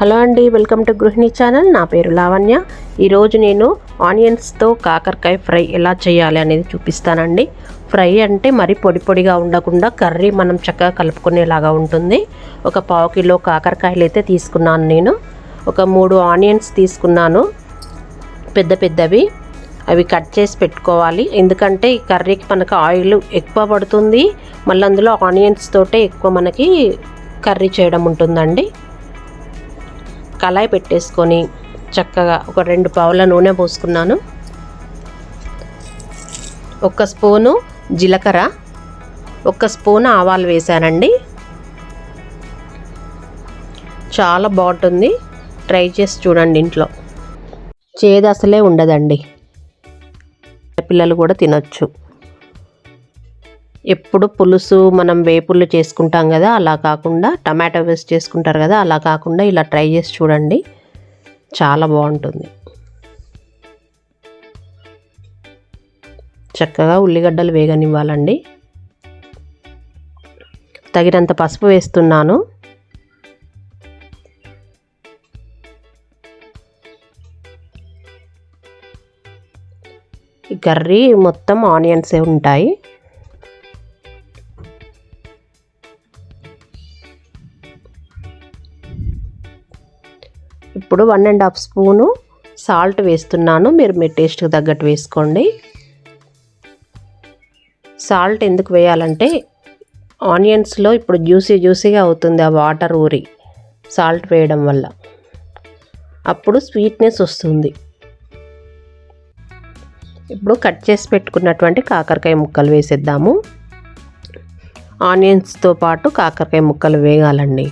Hello అండి welcome to గృహిణి channel. నా పేరు లావణ్య. ఈరోజు నేను ఆనియన్స్తో కాకరకాయ ఫ్రై ఎలా చేయాలి అనేది చూపిస్తానండి. ఫ్రై అంటే మరి పొడి పొడిగా ఉండకుండా కర్రీ మనం చక్కగా కలుపుకునేలాగా ఉంటుంది. ఒక పావు కిలో కాకరకాయలు అయితే తీసుకున్నాను నేను. ఒక మూడు ఆనియన్స్ తీసుకున్నాను. పెద్ద పెద్దవి. అవి కట్ చేసి పెట్టుకోవాలి. ఎందుకంటే ఈ కర్రీకి మనకు ఆయిల్ ఎక్కువ పడుతుంది. మళ్ళీ అందులో ఆనియన్స్ తోటే ఎక్కువ మనకి కర్రీ చేయడం ఉంటుందండి. కళాయి పెట్టేసుకొని చక్కగా ఒక రెండు పావుల నూనె పోసుకున్నాను. ఒక స్పూను జీలకర్ర ఒక స్పూన్ ఆవాలు వేశానండి. చాలా బాగుంటుంది. ట్రై చేసి చూడండి ఇంట్లో. చేదు అసలే ఉండదండి. పిల్లలు కూడా తినొచ్చు. ఎప్పుడు పులుసు మనం వేపుళ్ళు చేసుకుంటాం కదా అలా కాకుండా టమాటో వేసి చేసుకుంటారు కదా అలా కాకుండా ఇలా ట్రై చేసి చూడండి. చాలా బాగుంటుంది. చక్కగా ఉల్లిగడ్డలు వేగనివ్వాలండి. తగినంత పసుపు వేస్తున్నాను. ఈ కర్రీ మొత్తం ఆనియన్సే ఉంటాయి. ఇప్పుడు one and half spoon salt వేస్తున్నాను. మీరు మీ టేస్ట్కి తగ్గట్టు వేసుకోండి. సాల్ట్ ఎందుకు వేయాలంటే ఆనియన్స్లో ఇప్పుడు జ్యూసీ జ్యూసీగా అవుతుంది ఆ వాటర్ ఊరి సాల్ట్ వేయడం వల్ల. అప్పుడు స్వీట్నెస్ వస్తుంది. ఇప్పుడు కట్ చేసి పెట్టుకున్నటువంటి కాకరకాయ ముక్కలు వేసేద్దాము. ఆనియన్స్తో పాటు కాకరకాయ ముక్కలు వేగాలండి.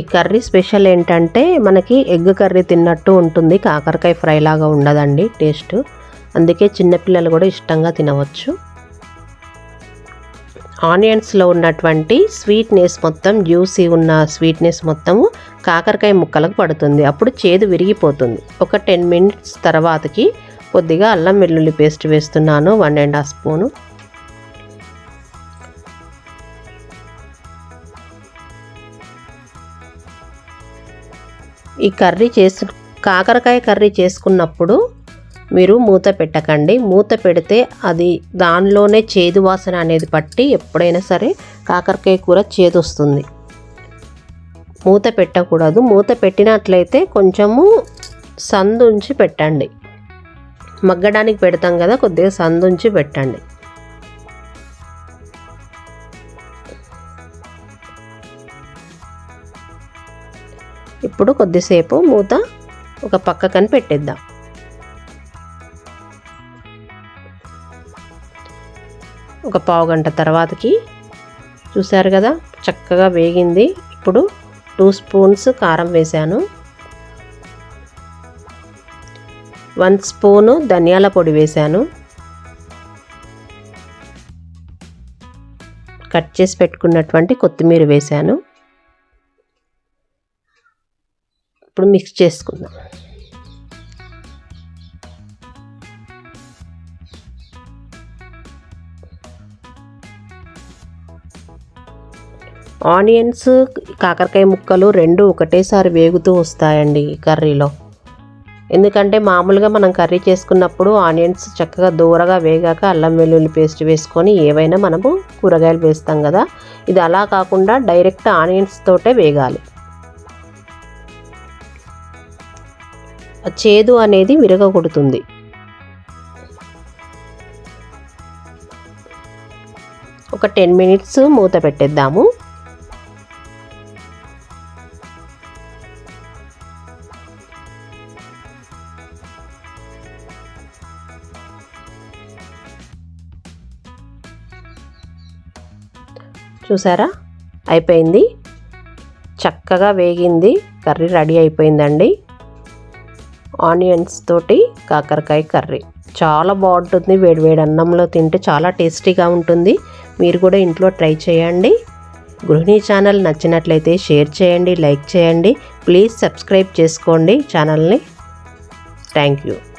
ఈ కర్రీ స్పెషల్ ఏంటంటే మనకి ఎగ్ కర్రీ తిన్నట్టు ఉంటుంది. కాకరకాయ ఫ్రై లాగా ఉండదండి టేస్ట్. అందుకే చిన్నపిల్లలు కూడా ఇష్టంగా తినవచ్చు. ఆనియన్స్లో ఉన్నటువంటి స్వీట్నెస్ మొత్తం జ్యూసీ ఉన్న స్వీట్నెస్ మొత్తము కాకరకాయ ముక్కలకు పడుతుంది. అప్పుడు చేదు విరిగిపోతుంది. ఒక టెన్ మినిట్స్ తర్వాతకి కొద్దిగా అల్లం వెల్లుల్లి పేస్ట్ వేస్తున్నాను. One and half spoon. ఈ కర్రీ చేసు కాకరకాయ కర్రీ చేసుకున్నప్పుడు మీరు మూత పెట్టకండి. మూత పెడితే అది దానిలోనే చేదు వాసన అనేది పట్టి ఎప్పుడైనా సరే కాకరకాయ కూర చేదు వస్తుంది మూత పెట్టకూడదు. మూత పెట్టినట్లయితే కొంచెము సందుంచి పెట్టండి. మగ్గడానికి పెడతాం కదా కొద్దిగా సందుంచి పెట్టండి. ఇప్పుడు కొద్దిసేపు మూత ఒక పక్కకని పెట్టేద్దాం. ఒక పావు గంట తర్వాతకి చూశారు కదా చక్కగా వేగింది. ఇప్పుడు టూ స్పూన్స్ కారం వేశాను. వన్ స్పూను ధనియాల పొడి వేశాను. కట్ చేసి పెట్టుకున్నటువంటి కొత్తిమీర వేశాను. ఇప్పుడు మిక్స్ చేసుకుందాం. ఆనియన్స్ కాకరకాయ ముక్కలు రెండు ఒకటేసారి వేగుతూ వస్తాయండి కర్రీలో. ఎందుకంటే మామూలుగా మనం కర్రీ చేసుకున్నప్పుడు ఆనియన్స్ చక్కగా దూరగా వేగాక అల్లం వెల్లుల్లి పేస్ట్ వేసుకొని ఏవైనా మనము కూరగాయలు వేస్తాం కదా. ఇది అలా కాకుండా డైరెక్ట్ ఆనియన్స్ తోటే వేగాలి. చేదు అనేది విరగగొడుతుంది. ఒక టెన్ మినిట్స్ మూత పెట్టేద్దాము. చూసారా? అయిపోయింది. చక్కగా వేగింది. కర్రీ రెడీ అయిపోయిందండి. ఆనియన్స్ తోటి కాకరకాయ కర్రీ. చాలా బాగుంటుంది. వేడివేడి అన్నంలో తింటే చాలా టేస్టీగా ఉంటుంది. మీరు కూడా ఇంట్లో ట్రై చేయండి. గృహిణి ఛానల్ నచ్చినట్లయితే షేర్ చేయండి లైక్ చేయండి. ప్లీజ్ సబ్స్క్రైబ్ చేసుకోండి ఛానల్ని. Thank you.